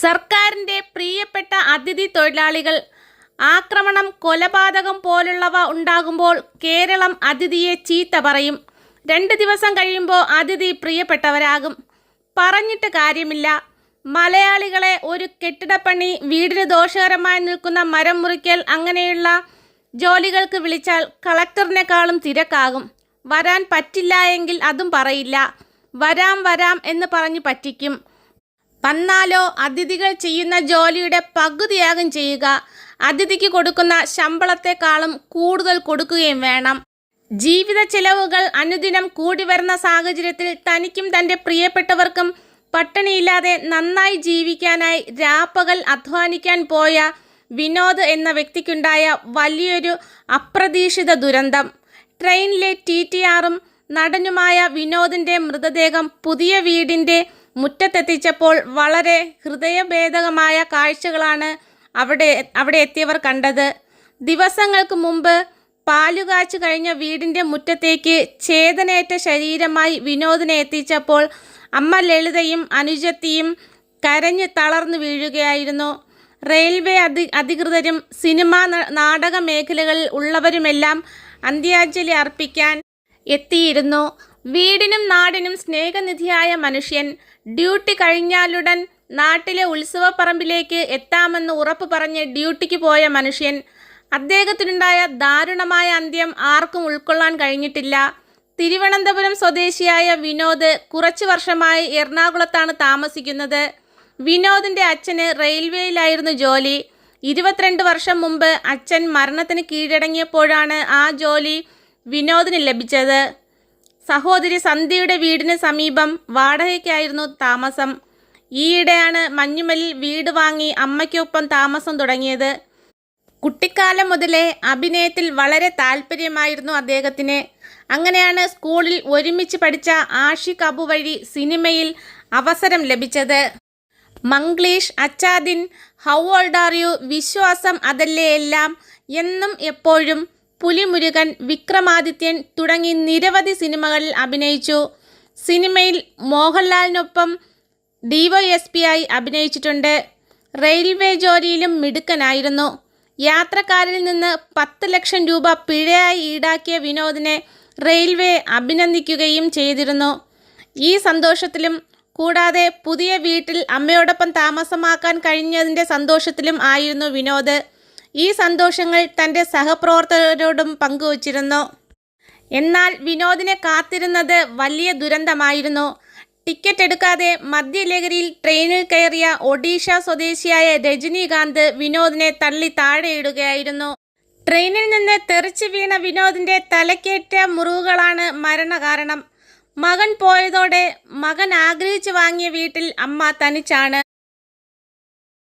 സർക്കാരിന്റെ പ്രിയപ്പെട്ട അതിഥി തൊഴിലാളികൾ ആക്രമണം കൊലപാതകം പോലുള്ളവ ഉണ്ടാകുമ്പോൾ കേരളം അതിഥിയെ ചീത്ത പറയും. രണ്ട് ദിവസം കഴിയുമ്പോൾ അതിഥി പ്രിയപ്പെട്ടവരാകും. പറഞ്ഞിട്ട് കാര്യമില്ല. മലയാളികളെ ഒരു കെട്ടിടപ്പണി വീടിന് ദോഷകരമായി നിൽക്കുന്ന മരം മുറിക്കൽ അങ്ങനെയുള്ള ജോലികൾക്ക് വിളിച്ചാൽ കളക്ടറിനേക്കാളും തിരക്കാകും. വരാൻ പറ്റില്ല എങ്കിൽ അതും പറയില്ല. വരാം വരാം എന്ന് പറഞ്ഞ് പറ്റിക്കും. വന്നാലോ അതിഥികൾ ചെയ്യുന്ന ജോലിയുടെ പകുതിയാകും ചെയ്യുക. അതിഥിക്ക് കൊടുക്കുന്ന ശമ്പളത്തെക്കാളും കൂടുതൽ കൊടുക്കുകയും വേണം. ജീവിത ചെലവുകൾ അനുദിനം കൂടി വരുന്ന സാഹചര്യത്തിൽ തനിക്കും തന്റെ പ്രിയപ്പെട്ടവർക്കും പട്ടിണിയില്ലാതെ നന്നായി ജീവിക്കാനായി രാപ്പകൽ അധ്വാനിക്കാൻ പോയ വിനോദ് എന്ന വ്യക്തിക്കുണ്ടായ വലിയൊരു അപ്രതീക്ഷിത ദുരന്തം. ട്രെയിനിലെ ടി ടി ആറും നടനുമായ വിനോദിന്റെ മൃതദേഹം പുതിയ വീടിന്റെ മുറ്റത്തെത്തിച്ചപ്പോൾ വളരെ ഹൃദയഭേദകമായ കാഴ്ചകളാണ് അവിടെ അവിടെ എത്തിയവർ കണ്ടത്. ദിവസങ്ങൾക്ക് മുമ്പ് പാലുകാച്ചു കഴിഞ്ഞ വീടിന്റെ മുറ്റത്തേക്ക് ചേതനേറ്റ ശരീരമായി വിനോദിനെ എത്തിച്ചപ്പോൾ അമ്മ ലളിതയും അനുജത്തിയും കരഞ്ഞ് തളർന്നു വീഴുകയായിരുന്നു. റെയിൽവേ അധി അധികൃതരും സിനിമാ നാടക മേഖലകളിൽ ഉള്ളവരുമെല്ലാം അന്ത്യാഞ്ജലി അർപ്പിക്കാൻ എത്തിയിരുന്നു. വീടിനും നാടിനും സ്നേഹനിധിയായ മനുഷ്യൻ ഡ്യൂട്ടി കഴിഞ്ഞാലുടൻ നാട്ടിലെ ഉത്സവപ്പറമ്പിലേക്ക് എത്താമെന്ന് ഉറപ്പ് പറഞ്ഞ് ഡ്യൂട്ടിക്ക് പോയ മനുഷ്യൻ അദ്ദേഹത്തിനുണ്ടായ ദാരുണമായ അന്ത്യം ആർക്കും ഉൾക്കൊള്ളാൻ കഴിഞ്ഞിട്ടില്ല. തിരുവനന്തപുരം സ്വദേശിയായ വിനോദ് കുറച്ചു വർഷമായി എറണാകുളത്താണ് താമസിക്കുന്നത്. വിനോദിന്റെ അച്ഛന് റെയിൽവേയിലായിരുന്നു ജോലി. ഇരുപത്തിരണ്ട് വർഷം മുമ്പ് അച്ഛൻ മരണത്തിന് കീഴടങ്ങിയപ്പോഴാണ് ആ ജോലി വിനോദിന് ലഭിച്ചത്. സഹോദരി സന്ധ്യയുടെ വീടിന് സമീപം വാടകയ്ക്കായിരുന്നു താമസം. ഈയിടെയാണ് മഞ്ഞുമലിൽ വീട് വാങ്ങി അമ്മയ്ക്കൊപ്പം താമസം തുടങ്ങിയത്. കുട്ടിക്കാലം മുതലേ അഭിനയത്തിൽ വളരെ താല്പര്യമായിരുന്നു അദ്ദേഹത്തിന്. അങ്ങനെയാണ് സ്കൂളിൽ ഒരുമിച്ച് പഠിച്ച ആഷിഖ് അബു വഴി സിനിമയിൽ അവസരം ലഭിച്ചത്. Manglish Acha Din how old are you വിശ്വാസം അതല്ലേ എല്ലാം എന്നും എപ്പോഴും പുലിമുരുകൻ വിക്രമാദിത്യൻ തുടങ്ങി നിരവധി സിനിമകളിൽ അഭിനയിച്ചു. സിനിമയിൽ മോഹൻലാലിനൊപ്പം ഡിവൈഎസ്പി ആയി അഭിനയിച്ചിട്ടുണ്ട്. റെയിൽവേ ജോലിയിലും മിടുക്കനായിരുന്നു. യാത്രക്കാരിൽ നിന്ന് പത്ത് ലക്ഷം രൂപ പിഴയായി ഈടാക്കിയ വിനോദിനെ റെയിൽവേ അഭിനന്ദിക്കുകയും ചെയ്തിരുന്നു. ഈ സന്തോഷത്തിലും കൂടാതെ പുതിയ വീട്ടിൽ അമ്മയോടൊപ്പം താമസമാക്കാൻ കഴിഞ്ഞതിന്റെ സന്തോഷത്തിലും ആയിരുന്നു വിനോദ്. ഈ സന്തോഷങ്ങൾ തന്റെ സഹപ്രവർത്തകരോടും പങ്കുവച്ചിരുന്നു. എന്നാൽ വിനോദിനെ കാത്തിരുന്നത് വലിയ ദുരന്തമായിരുന്നു. ടിക്കറ്റ് എടുക്കാതെ മദ്യലഹരിയിൽ ട്രെയിനിൽ കയറിയ ഒഡീഷ സ്വദേശിയായ രജനീകാന്ത് വിനോദിനെ തള്ളി താഴെയിടുകയായിരുന്നു. ട്രെയിനിൽ നിന്ന് തെറിച്ചു വീണ വിനോദിന്റെ തലക്കേറ്റ മുറിവുകളാണ് മരണകാരണം. മകൻ പോയതോടെ മകൻ ആഗ്രഹിച്ചു വാങ്ങിയ വീട്ടിൽ അമ്മ തനിച്ചാണ്.